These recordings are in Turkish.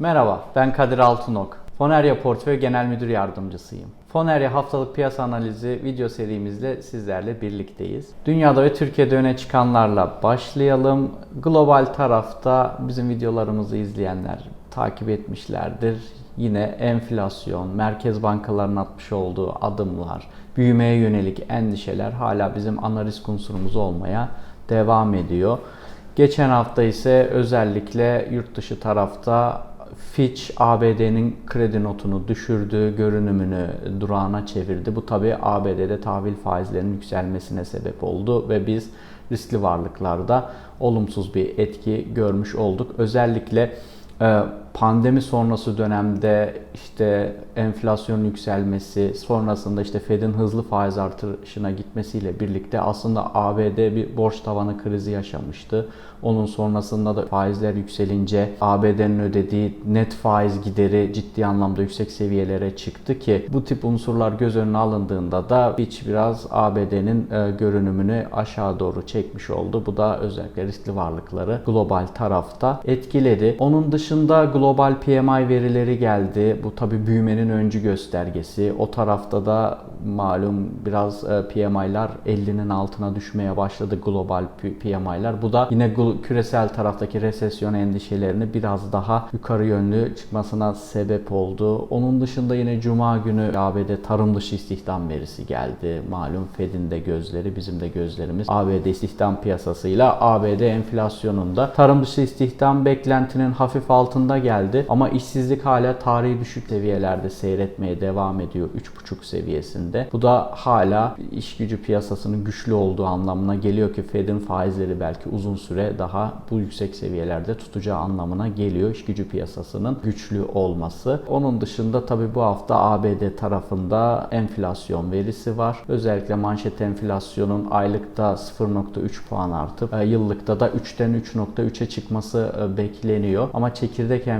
Merhaba, ben Kadir Altınok. Fonerya Portföy Genel Müdür Yardımcısıyım. Fonerya haftalık piyasa analizi video serimizle sizlerle birlikteyiz. Dünyada ve Türkiye'de öne çıkanlarla başlayalım. Global tarafta bizim videolarımızı izleyenler takip etmişlerdir. Yine enflasyon, merkez bankalarının atmış olduğu adımlar, büyümeye yönelik endişeler hala bizim ana risk unsurumuz olmaya devam ediyor. Geçen hafta ise özellikle yurt dışı tarafta Fitch ABD'nin kredi notunu düşürdü, görünümünü durağına çevirdi. Bu tabi ABD'de tahvil faizlerinin yükselmesine sebep oldu ve biz riskli varlıklarda olumsuz bir etki görmüş olduk. Özellikle e, pandemi sonrası dönemde işte enflasyonun yükselmesi, sonrasında işte Fed'in hızlı faiz artışına gitmesiyle birlikte aslında ABD bir borç tavanı krizi yaşamıştı. Onun sonrasında da faizler yükselince ABD'nin ödediği net faiz gideri ciddi anlamda yüksek seviyelere çıktı ki bu tip unsurlar göz önüne alındığında da Fitch biraz ABD'nin e, görünümünü aşağı doğru çekmiş oldu. Bu da özellikle riskli varlıkları global tarafta etkiledi. Onun dışında global PMI verileri geldi. Bu tabi büyümenin öncü göstergesi. O tarafta da malum biraz e, PMI'lar 50'nin altına düşmeye başladı global PMI'lar. Bu da yine küresel taraftaki resesyon endişelerini biraz daha yukarı yönlü çıkmasına sebep oldu. Onun dışında yine cuma günü ABD tarım dışı istihdam verisi geldi. Malum Fed'in de gözleri, bizim de gözlerimiz ABD istihdam piyasasıyla ABD enflasyonunda. Tarım dışı istihdam beklentinin hafif altında geldi ama işsizlik hala tarihi düşük seviyelerde seyretmeye devam ediyor 3,5 seviyesinde. Bu da hala iş gücü piyasasının güçlü olduğu anlamına geliyor ki Fed'in faizleri belki uzun süre daha bu yüksek seviyelerde tutacağı anlamına geliyor iş gücü piyasasının güçlü olması. Onun dışında tabi bu hafta ABD tarafında enflasyon verisi var. Özellikle manşet enflasyonun aylıkta 0.3 puan artıp e, yıllıkta da 3'ten 3.3'e çıkması e, bekleniyor. Ama çekirdek enflasyon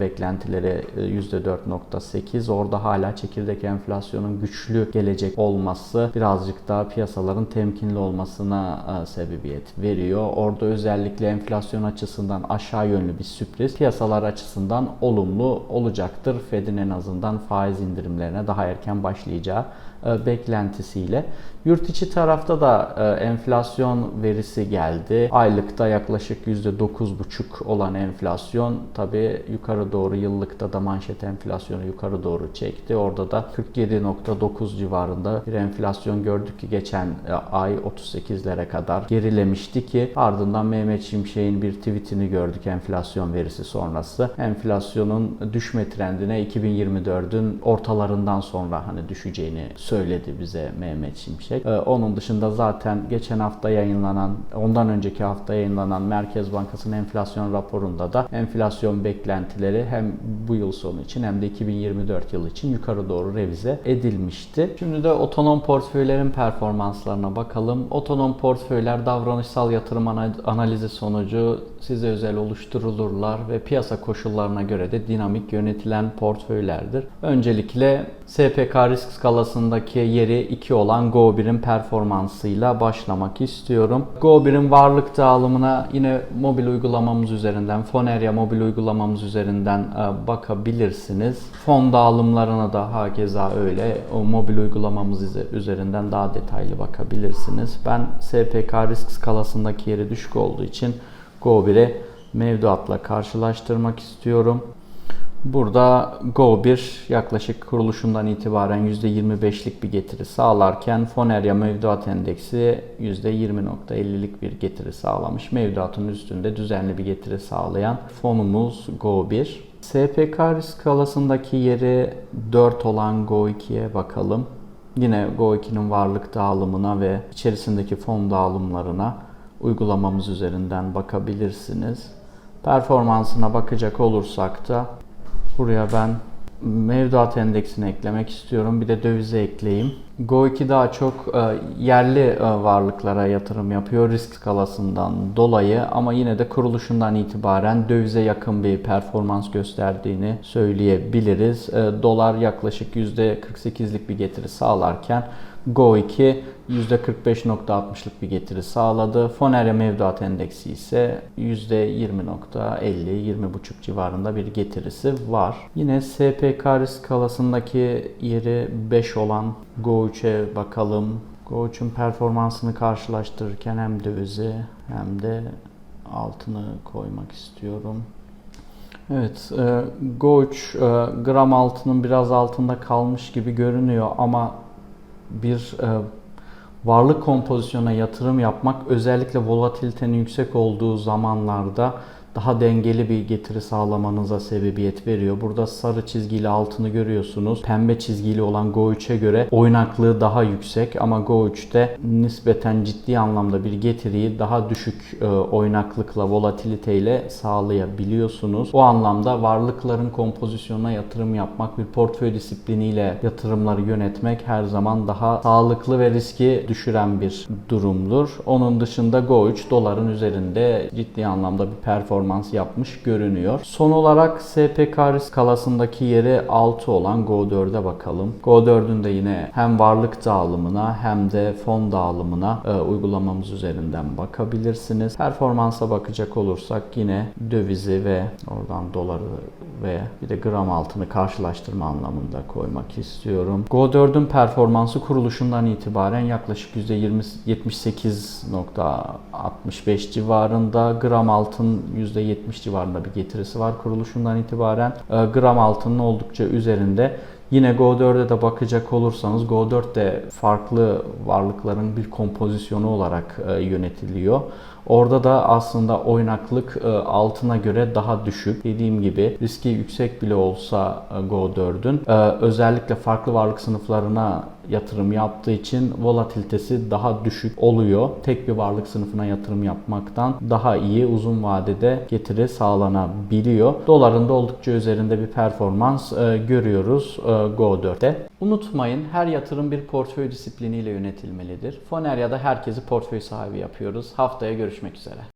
beklentileri %4.8. Orada hala çekirdek enflasyonun güçlü gelecek olması birazcık daha piyasaların temkinli olmasına e, sebebiyet veriyor. Orada özellikle enflasyon açısından aşağı yönlü bir sürpriz piyasalar açısından olumlu olacaktır. Fed'in en azından faiz indirimlerine daha erken başlayacağı e, beklentisiyle. Yurt içi tarafta da e, enflasyon verisi geldi. Aylıkta yaklaşık %9,5 olan enflasyon tabi yukarı doğru yıllıkta da manşet enflasyonu yukarı doğru çekti. Orada da 47.9 civarında bir enflasyon gördük ki geçen e, ay 38'lere kadar gerilemişti ki ardından Mehmet Şimşek'in bir tweetini gördük enflasyon verisi sonrası. Enflasyonun düşme trendine 2024'ün ortalarından sonra hani düşeceğini söyledi bize Mehmet Şimşek. Ee, onun dışında zaten geçen hafta yayınlanan, ondan önceki hafta yayınlanan Merkez Bankası'nın enflasyon raporunda da enflasyon beklentileri hem bu yıl sonu için hem de 2024 yılı için yukarı doğru revize edilmişti. Şimdi de otonom portföylerin performanslarına bakalım. Otonom portföyler davranışsal yatırım analizi sonucu size özel oluşturulurlar ve piyasa koşullarına göre de dinamik yönetilen portföylerdir. Öncelikle SPK risk skalasındaki yeri 2 olan Go1'in performansıyla başlamak istiyorum. Go1'in varlık dağılımına yine mobil uygulamamız üzerinden, Foneria mobil uygulamamız üzerinden e, bakabilirsiniz. Fon dağılımlarına da hakeza öyle. O mobil uygulamamız üzerinden daha detaylı bakabilirsiniz. Ben SPK risk skalasındaki yeri düşük olduğu için Go1'e mevduatla karşılaştırmak istiyorum. Burada Go1 yaklaşık kuruluşundan itibaren %25'lik bir getiri sağlarken Foneria mevduat endeksi %20.50'lik bir getiri sağlamış. Mevduatın üstünde düzenli bir getiri sağlayan fonumuz Go1. SPK risk skalasındaki yeri 4 olan Go2'ye bakalım. Yine Go2'nin varlık dağılımına ve içerisindeki fon dağılımlarına uygulamamız üzerinden bakabilirsiniz. Performansına bakacak olursak da buraya ben mevduat endeksini eklemek istiyorum. Bir de dövize ekleyeyim. Go2 daha çok e, yerli e, varlıklara yatırım yapıyor risk skalasından dolayı ama yine de kuruluşundan itibaren dövize yakın bir performans gösterdiğini söyleyebiliriz. E, Dolar yaklaşık %48'lik bir getiri sağlarken Go2 %45.60'lık bir getiri sağladı. Fonerya mevduat endeksi ise %20.50-20.5 civarında bir getirisi var. Yine SPK risk skalasındaki yeri 5 olan Go3'e bakalım. Go3'ün performansını karşılaştırırken hem dövizi hem de altını koymak istiyorum. Evet, e, Go3 e, gram altının biraz altında kalmış gibi görünüyor ama bir e, varlık kompozisyona yatırım yapmak özellikle volatilitenin yüksek olduğu zamanlarda daha dengeli bir getiri sağlamanıza sebebiyet veriyor. Burada sarı çizgiyle altını görüyorsunuz. Pembe çizgili olan Go3'e göre oynaklığı daha yüksek ama Go3'te nispeten ciddi anlamda bir getiriyi daha düşük e, oynaklıkla, volatiliteyle sağlayabiliyorsunuz. O anlamda varlıkların kompozisyonuna yatırım yapmak, bir portföy disipliniyle yatırımları yönetmek her zaman daha sağlıklı ve riski düşüren bir durumdur. Onun dışında Go3 doların üzerinde ciddi anlamda bir performans yapmış görünüyor. Son olarak SPK skalasındaki yeri 6 olan Go4'e bakalım. Go4'ün de yine hem varlık dağılımına hem de fon dağılımına e, uygulamamız üzerinden bakabilirsiniz. Performansa bakacak olursak yine dövizi ve oradan doları ve bir de gram altını karşılaştırma anlamında koymak istiyorum. Go4'ün performansı kuruluşundan itibaren yaklaşık %78.65 civarında. Gram altın %70 civarında bir getirisi var kuruluşundan itibaren. E, Gram altının oldukça üzerinde. Yine Go4'e de bakacak olursanız Go4 de farklı varlıkların bir kompozisyonu olarak e, yönetiliyor. Orada da aslında oynaklık e, altına göre daha düşük. Dediğim gibi riski yüksek bile olsa e, Go4'ün e, özellikle farklı varlık sınıflarına yatırım yaptığı için volatilitesi daha düşük oluyor. Tek bir varlık sınıfına yatırım yapmaktan daha iyi uzun vadede getiri sağlanabiliyor. Doların da oldukça üzerinde bir performans e, görüyoruz e, Go4'te. Unutmayın her yatırım bir portföy disipliniyle yönetilmelidir. Fonerya'da herkesi portföy sahibi yapıyoruz. Haftaya görüşmek üzere.